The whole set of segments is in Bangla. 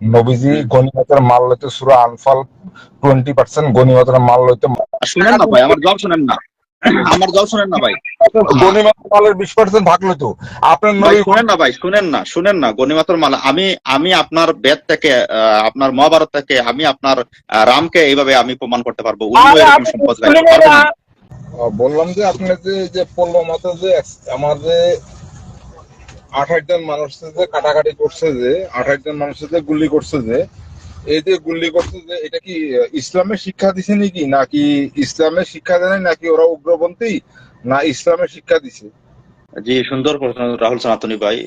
নবীজি। গনিমতের মাল লইতে সুরা আনফাল টোয়েন্টি পার্সেন্ট গনিমতের মাল লইতে শুনেন না ভাই আমার জব শুনেন না। আমার জব শুনেন না ভাই। গনিমতের মালের বিশ পার্সেন্ট ভাগ লইতো। আপনার নবী শুনেন না ভাই শুনেন না শুনেন না গণিমাতুর মালা। আমি আমি আপনার বেদ থেকে আহ, আপনার মহাভারত থেকে আমি আপনার রামকে এইভাবে আমি প্রমাণ করতে পারব। এরকম সম্পদ বললাম যে আপনি যে যে পল্ল মতে যে যে আঠাশ জন মানুষের যে কাটাকাটি করছে যে আঠাশ জন মানুষের যে গুলি করছে যে এই যে গুলি করছে যে এটা কি ইসলামের শিক্ষা দিছে নাকি? নাকি ইসলামের শিক্ষা দেয় নাকি ওরা উগ্রপন্থী? না ইসলামের শিক্ষা দিছে। জি সুন্দর প্রশ্ন রাহুল সনাতনী ভাই।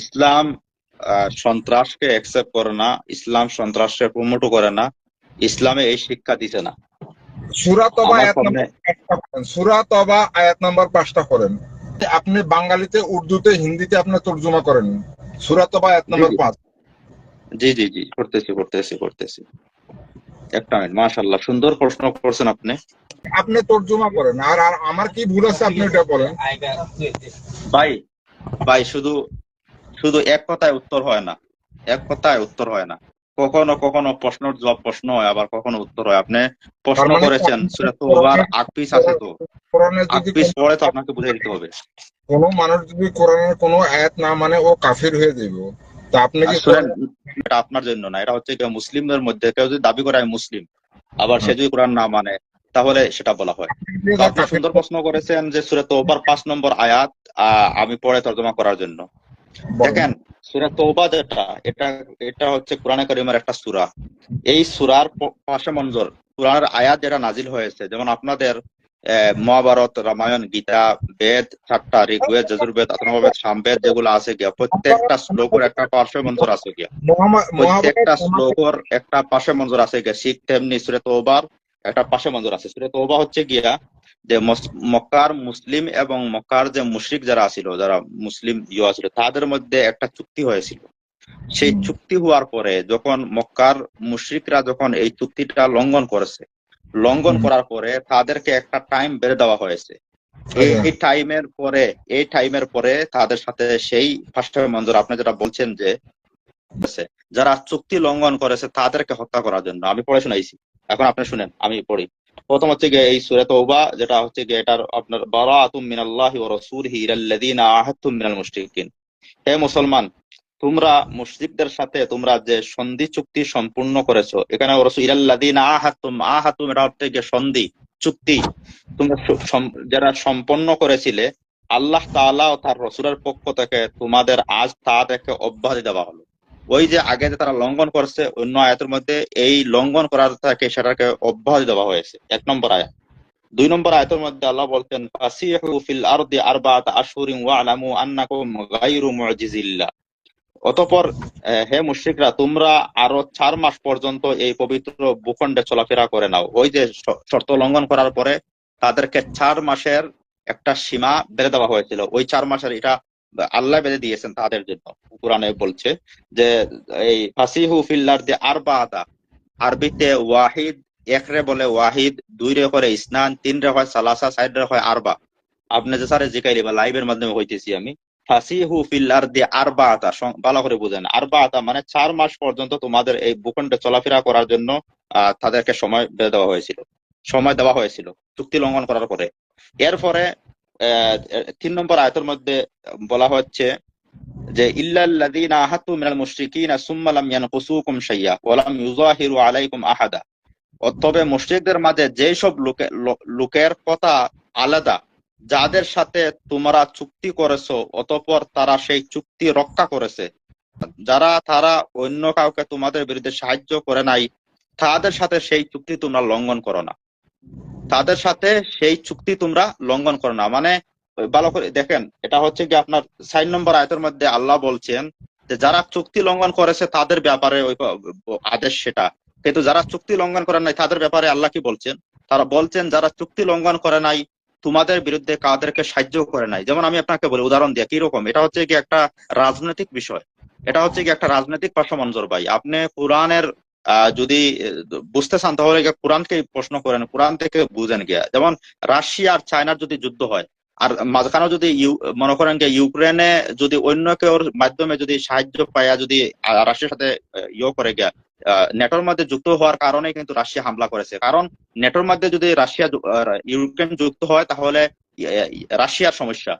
ইসলাম সন্ত্রাসকে অ্যাকসেপ্ট করে না। ইসলাম সন্ত্রাসকে প্রমোট করে না। ইসলামে এই শিক্ষা দিছে না। সুরা তবা আমার আয়াত নম্বর পাঁচটা করেন সুরা আয়াত নম্বর পাঁচটা করেন আপনি বাঙালিতে উর্দুতে হিন্দিতে আপনি তর্জমা করেন। সুরা তবা আয়াত নম্বর। পাঁচ। জি জি জি। করতেছি করতেছি করতেছি একটা মিনিট মাশাল্লাহ সুন্দর প্রশ্ন করছেন আপনি। আপনি তর্জমা করেন। আর আর আমার কি ভুল আছে আপনি এটা বলেন? ভাই ভাই শুধু শুধু এক কথায় উত্তর হয় না। এক কথায় উত্তর হয় না। কখনো কখনো প্রশ্নের জবাব প্রশ্ন হয় আবার কখনো উত্তর হয়। আপনি প্রশ্ন মানে করেছেন সেটা তো ওভার আগ পিস আছে তো। যদি পিস পড়ে তো আপনাকে বুঝে দিতে হবে। কোনো মানুষ যদি কোরআনের কোনো আয়াত না মানে ও কাফির হয়ে যাবে তা আপনি কি এটা আপনার জন্য না এটা হচ্ছে মুসলিমদের মধ্যে কেউ যদি দাবি করে আমি মুসলিম আবার সে যদি কোরআন না মানে তাহলে সেটা বলা হয়। আপনি সুন্দর প্রশ্ন করেছেন যে সুরে তোবার পাঁচ নম্বর আয়াত আমি পড়ে তর্জমা করার জন্য। দেখেন সুরা তৌবা যেটা এটা এটা হচ্ছে কোরআনে কারিমের একটা সূরা। এই সূরার পাশে মঞ্জর কোরআনের আয়াত যেটা নাজিল হয়েছে যেমন আপনাদের মহাভারত রামায়ণ গীতা বেদ চারটা ঋগ্বেদ যজুর্বেদ অথর্ববেদ সামবেদ যেগুলো আছে গিয়া প্রত্যেকটা শ্লোকের একটা পার্শ্ব মঞ্জুর আছে গিয়া। প্রত্যেকটা শ্লোকর একটা পাশে মঞ্জুর আছে গিয়া। শিখ তেমনি সুরে তোবার একটা পাশে মঞ্জুর আছে। সুরে তোবা হচ্ছে গিয়া যে মক্কার মুসলিম এবং মক্কার যে মুশরিক যারা ছিল যারা মুসলিম ইয়া ছিল তাদের মধ্যে একটা চুক্তি হয়েছিল। সেই চুক্তি হওয়ার পরে যখন মক্কার মুশরিকরা যখন এই চুক্তিটা লঙ্ঘন করেছে লঙ্ঘন করার পরে তাদেরকে একটা টাইম বেড়ে দেওয়া হয়েছে। এই। এই টাইমের পরে এই টাইমের পরে তাদের সাথে সেই ফার্স্ট মঞ্জুর আপনি যেটা বলছেন যে যারা চুক্তি লঙ্ঘন করেছে তাদেরকে হত্যা করার জন্য। আমি পড়ে শোনাইছি। এখন আপনি শুনেন, আমি পড়ি। প্রথম হচ্ছে গিয়ে এই সূরা তওবা, যেটা হচ্ছে গিয়ে এটার আপনার, বারাআতুম মিনাল্লাহি ওয়া রাসূলিহি ইলাল্লাযীনা আহাদতুম মিনাল মুশরিকিন। হে মুসলমান, তোমরা মুশরিকদের সাথে তোমরা যে সন্ধি চুক্তি সম্পূর্ণ করেছ, এখানে আহাদতুম আহাতুম এটা হচ্ছে গিয়ে সন্ধি চুক্তি। তোমরা যারা সম্পন্ন করেছিলে, আল্লাহ তাআলা ও তার রসুলের পক্ষ থেকে তোমাদের আজ তাদেরকে অব্যাহতি দেওয়া হলো। ওই যে আগে যে তারা লঙ্ঘন করছে, অন্য আয়াতের মধ্যে এই লঙ্ঘন করার থেকে সেটাকে অব্যাহতি দেওয়া হয়েছে। এক নম্বর আয়াত। দুই নম্বর আয়াতের মধ্যে আল্লাহ বলছেন, ফাসিহু ফিল আরদি আরবাআতা আশহুরিন ওয়া'লামু আন্নাকুম গায়রু মু'জিজিল্লাহ। অতঃপর হে মুশরিকরা, তোমরা আরও চার মাস পর্যন্ত এই পবিত্র ভূখণ্ডে চলাফেরা করে নাও। ওই যে শর্ত লঙ্ঘন করার পরে তাদেরকে চার মাসের একটা সীমা বেড়ে দেওয়া হয়েছিল। ওই চার মাসের এটা আল্লাহ বেঁধে দিয়েছেন তাদের জন্য। কোরআনে বলছে যে, এই ফাসিহু ফিল্লার যে আরবাআতা আরবিতে ওয়াহিদ এক রে বলে ওয়াহিদ দুই রে করে ইসনান তিন রে হয় সালাসা সাইড রে হয় আরবা। আপনি যে স্যারে জিকাইলি বা লাইভের মাধ্যমে হইতেছি আমি। ফাসিহু ফিল্লার দিয়ে আরবাআতা সং- ভালো করে বুঝেন। আরবাআতা মানে চার মাস পর্যন্ত তোমাদের এই ভূখণ্ডে চলাফেরা করার জন্য তাদেরকে সময় দেওয়া হয়েছিল। সময় দেওয়া হয়েছিল, চুক্তি লঙ্ঘন করার পরে। এরপরে তিন নম্বর আয়তের মধ্যে বলা হচ্ছে যে, ইল্লাল্লাযীনা আহাতু মিনাল মুশরিকিনা সুম্মা লাম ইয়ানকুসুকুম শাইয়্যা ওয়া লাম ইউযাহিরু আলাইকুম আহাদা। তবে মুশরিকদের মাঝে যেই সব লোকে লোকের কথা আলাদা, যাদের সাথে তোমরা চুক্তি করেছ, অতঃপর তারা সেই চুক্তি রক্ষা করেছে। যারা, তারা অন্য কাউকে তোমাদের বিরুদ্ধে সাহায্য করে নাই, তাদের সাথে সেই চুক্তি তোমরা লঙ্ঘন করো না। তাদের সাথে সেই চুক্তি তোমরা লঙ্ঘন করো না। মানে ভালো করে দেখেন, এটা হচ্ছে কি আপনার সাইন নম্বর আয়তের মধ্যে আল্লাহ বলছেন যে, যারা চুক্তি লঙ্ঘন করেছে তাদের ব্যাপারে ওই আদেশ সেটা। কিন্তু যারা চুক্তি লঙ্ঘন করে নাই, তাদের ব্যাপারে আল্লাহ কি বলছেন? তারা বলছেন, যারা চুক্তি লঙ্ঘন করে নাই, তোমাদের বিরুদ্ধে কাদেরকে সাহায্য করে নাই। যেমন আমি আপনাকে বলি, উদাহরণ দিয়ে, কীরকম? এটা হচ্ছে কি একটা রাজনৈতিক বিষয়। এটা হচ্ছে কি একটা রাজনৈতিক পাশামঞ্জর ভাই। আপনি কোরআনের যদি বুঝতে চান, তাহলে কোরআনকে প্রশ্ন করেন, কোরআন থেকে বুঝেন গিয়া। যেমন রাশিয়া আর চায়নার যদি যুদ্ধ হয়, আর মাঝখানে যদি মনে করেন যে ইউক্রেনে যদি অন্য কেউর মাধ্যমে যদি সাহায্য পায়া যদি রাশিয়ার সাথে ইয়ে করে গিয়া নেটোর মধ্যে যুক্ত হওয়ার কারণে কিন্তু রাশিয়া হামলা করেছে। কারণ নেটোর মধ্যে যদি রাশিয়া ইউক্রেন যুক্ত হয়, তাহলে রাশিয়ার সমস্যা।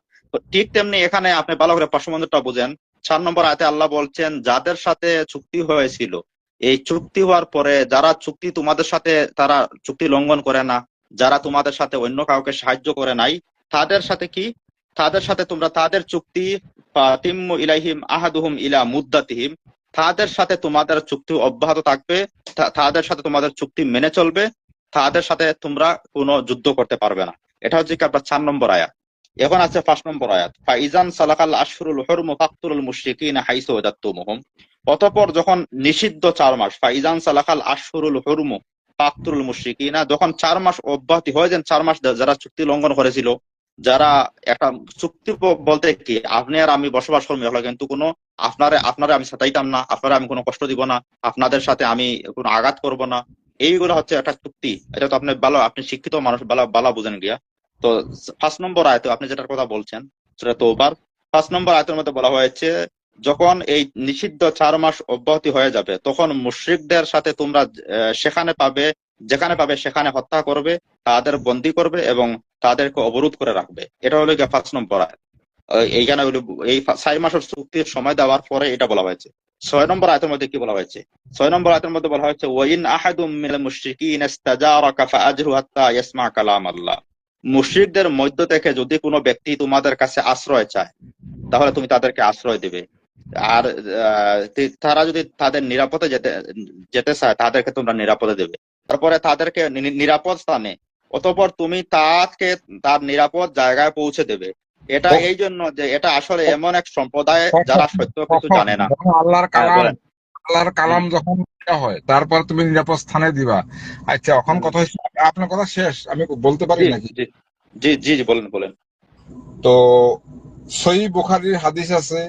ঠিক তেমনি এখানে আপনি ভালো করে পার্শ্ববন্ধটা বুঝেন। চার নম্বর আয়তে আল্লাহ বলছেন, যাদের সাথে চুক্তি হয়েছিল এই চুক্তি হওয়ার পরে যারা চুক্তি তোমাদের সাথে তারা চুক্তি লঙ্ঘন করে না, যারা তোমাদের সাথে অন্য কাউকে সাহায্য করে নাই, তাদের সাথে কি? তাদের সাথে তোমরা তাদের চুক্তি ইলাইহিম আহাদুহুম ইলা মুদ্দাতিহিম, তাদের সাথে তোমাদের চুক্তি অব্যাহত থাকবে তাদের সাথে তোমাদের চুক্তি মেনে চলবে, তাদের সাথে তোমরা কোনো যুদ্ধ করতে পারবে না। এটা হচ্ছে কি আপনার চার নম্বর আয়াত এখন আছে পাঁচ নম্বর আয়াত, ফাইজান সালাকাল আশহুরুল হুরমু ফাকতুলুল মুশরিকিনা হাইসু ওয়াজাত্তুমুহুম। অতঃপর যখন নিষিদ্ধ চার মাস, ফাইজান সালাকাল আশহুরুল হুরমু ফাকতুলুল মুশরিকিনা, যখন চার মাস অব্যাহতি হয়, যেন চার মাস যারা চুক্তি লঙ্ঘন করেছিল, যারা একটা চুক্তি বলতে কি, আপনি আর আমি বসবাস করব হলো কিন্তু কোনো আপনারে আপনারে আমি সাতাইতাম না, আপনারা আমি কোনো কষ্ট দিব না, আপনাদের সাথে আমি কোনো আঘাত করব না। এইগুলো হচ্ছে একটা চুক্তি। এটা তো আপনি ভালো, আপনি শিক্ষিত মানুষ, ভালো ভালো বুঝেন গিয়া। তো ফার্স্ট নম্বর আয়ত, আপনি যেটার কথা বলছেন, সেটা তো ওবার ফার্স্ট নম্বর আয়তের মধ্যে বলা হয়েছে, যখন এই নিষিদ্ধ চার মাস অব্যাহতি হয়ে যাবে, তখন মুশ্রিকদের সাথে তোমরা সেখানে পাবে, যেখানে পাবে সেখানে হত্যা করবে, তাদের বন্দি করবে এবং তাদেরকে অবরোধ করে রাখবে। এটা হলো গিয়ে ফার্স্ট নম্বর আয়াত। এইখানে এই চার মাসের চুক্তির সময় দেওয়ার পরে এটা বলা হয়েছে। ছয় নম্বর আয়তের মধ্যে কি বলা হয়েছে? ছয় নম্বর আয়তের মধ্যে বলা হয়েছে, ওয়াইন আহাদুম মিনাল মুশরিকিন ইস্তাজারাকা ফাআজরু হাত্তা ইয়াসমা কালাম আল্লাহ মুশরিকদের মধ্য থেকে যদি কোনো ব্যক্তি তোমাদের কাছে আশ্রয় চায় তাহলে তুমি তাদেরকে আশ্রয় দিবে আর তারা যদি তাদের নিরাপদে যেতে যেতে চায় তাদেরকে তোমরা নিরাপদে দেবে তারপরে তাদেরকে নিরাপদ স্থানে অতঃপর তুমি তাকে তার নিরাপদ জায়গায় পৌঁছে দেবে এটা এই জন্য যে এটা আসলে এমন এক সম্প্রদায় যারা সত্য কিছু জানে না আল্লাহর হ্যাঁ, কালাম। আল্লাহর কালাম যখন হয় তারপর তুমি নিরাপদ স্থানে দিবা। আচ্ছা এখন কথা হচ্ছে আপনার কথা শেষ আমি বলতে পারি নাকি? জি জি জি বলেন বলেন। তো সহি বুখারীর হাদিস আছে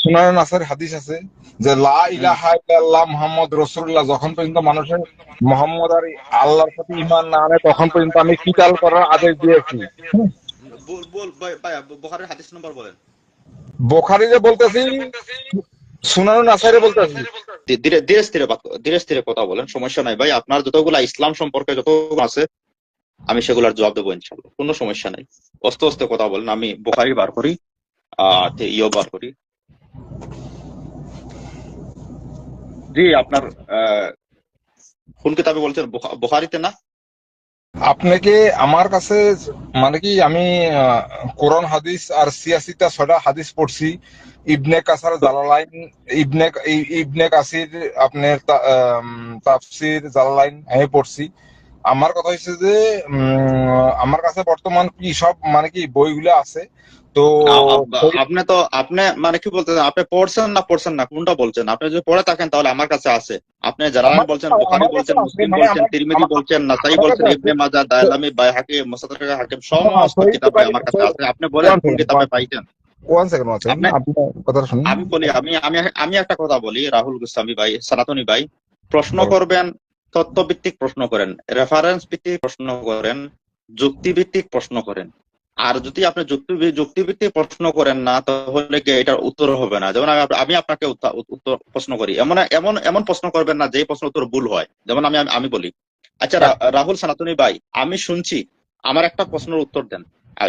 সুনান নাসার হাদিস আছে যে লা ইলাহা ইল্লাল্লাহ মুহাম্মদ রাসূলুল্লাহ যখন পর্যন্ত মানুষের মোহাম্মদ আর আল্লাহর প্রতি ঈমান না আনে তখন পর্যন্ত আমি কিতাল করার আদেশ দিয়েছি। বল বল ভাই বুখারীর হাদিস নম্বর বলেন। বুখারীরে বলতেছি সুনান নাসারে বলতেছি ধীরে ধীরে স্থিরে ধীরে স্থিরে কথা বলেন সমস্যা নাই ভাই। আপনার যতগুলা ইসলাম সম্পর্কে যতগুলো আছে আমি সেগুলোর জবাব দেবো ইনশাল্লাহ কোনো সমস্যা নাই। অস্তে অস্তে কথা বলেন আমি বুখারি বার করি আহ ইয়ে বার করি। জি আপনার আহ, কোন কিতাবে বলছেন? বুখা- বুখারিতে না? আপনাকে আমার কাছে মানে কি আমি আহ, কোরআন হাদিস আর সিয়াসিতা ছটা হাদিস পড়ছি। ইবনে কাসার জালালাইন ইবনে ইবনে কাসির আপনার তাফসির জালালাইন আমি পড়ছি। আমার কথা হচ্ছে যে আমার কাছে বর্তমান কি সব মানে কি বইগুলো আছে তো আপনি তো আপনি মানে কি বলতেছেন আপনি পড়ছেন না পড়ছেন না কোনটা বলছেন? আপনি যদি পড়ে থাকেন তাহলে আমার কাছে আছে। আপনি যারা আমার- বলছেন বুখারি বলছেন আছে, মুসলিম মানে বলছেন তিরমিজি বলছেন নাসাই বলছেন ইবনে। মাজাহ দাইলামি বাইহাকি মুসাদ্দাক হাকিম সমস্ত কিতাবে আমার কাছে আছে। আপনি বলেন কোন কিতাবে পাইছেন? ওয়ান সেকেন্ড আছে আপনি- আপনি কথাটা শুনুন। আমি বলি আমি আমি আমি একটা কথা বলি রাহুল গোস্বামী ভাই সনাতনী ভাই। প্রশ্ন। করবেন তথ্যভিত্তিক প্রশ্ন করেন রেফারেন্স ভিত্তিক প্রশ্ন করেন যুক্তিভিত্তিক প্রশ্ন করেন। আর যদি আপনি যুক্তি যুক্তি যুক্তিভিত্তিক প্রশ্ন করেন না তাহলে কি এটার উত্তর হবে না? যেমন আমি আপনাকে উত্তর প্রশ্ন করি। এমন এমন এমন প্রশ্ন করবেন না যে প্রশ্ন উত্তর ভুল হয়। যেমন আমি আমি বলি আচ্ছা রাহুল সনাতনী ভাই আমি শুনছি আমার একটা প্রশ্নের উত্তর দেন।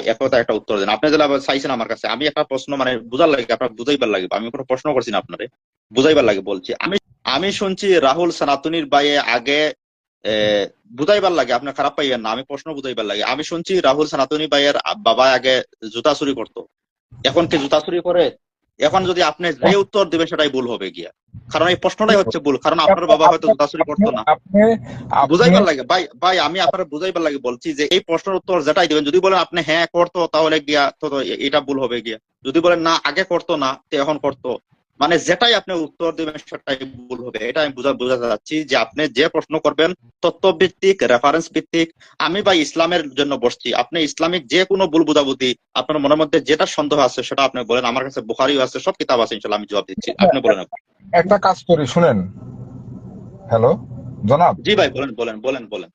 এক কথা একটা উত্তর দেন। আপনি যেটা চাইছেন আমার কাছে আমি একটা প্রশ্ন মানে বুঝার লাগে আপনার বুঝাইবার লাগে আমি কোনো প্রশ্ন করছি না আপনারে বুঝাইবার লাগে বলছি। আমি আমি শুনছি রাহুল সনাতনীর বাইয়ে আগে বুঝাইবার লাগে আপনি খারাপ পাইবেন না আমি প্রশ্ন বুঝাইবার লাগে। আমি শুনছি রাহুল সনাতনী ভাইয়ের বাবা আগে জুতা চুরি করতো। এখন কি জুতা চুরি করে? এখন যদি আপনি যে উত্তর দিবেন সেটাই ভুল হবে গিয়া। কারণ এই প্রশ্নটাই হচ্ছে ভুল, কারণ আপনার বাবা হয়তো জুতাচুরি করতো না। বুঝাইবার লাগে, ভাই ভাই, আমি আপনার বুঝাইবার লাগে বলছি যে এই প্রশ্নের উত্তর যেটাই দিবেন, যদি বলেন আপনি হ্যাঁ করতো তাহলে গিয়া তো এটা ভুল হবে গিয়া। যদি বলেন না, আগে করতো না, তো এখন করতো। মানে যেটাই আপনি উত্তর দিবেন সেটাই ভুল হবে। এটা আমি বুঝা বোঝাতে চাচ্ছি যে আপনি যে প্রশ্ন করবেন তথ্যভিত্তিক রেফারেন্স ভিত্তিক আমি ভাই ইসলামের জন্য বসছি। আপনি ইসলামিক যে কোনো ভুল বুঝাবুঝি আপনার মনের মধ্যে যেটা সন্দেহ আছে সেটা আপনি বলেন। আমার কাছে বুখারিও আছে সব কিতাব আছে ইনশাল্লাহ আমি জবাব দিচ্ছি। আপনি বলেন একটা কাজ করি শুনেন। হ্যালো? জনাব? জি ভাই বলেন বলেন বলেন বলেন।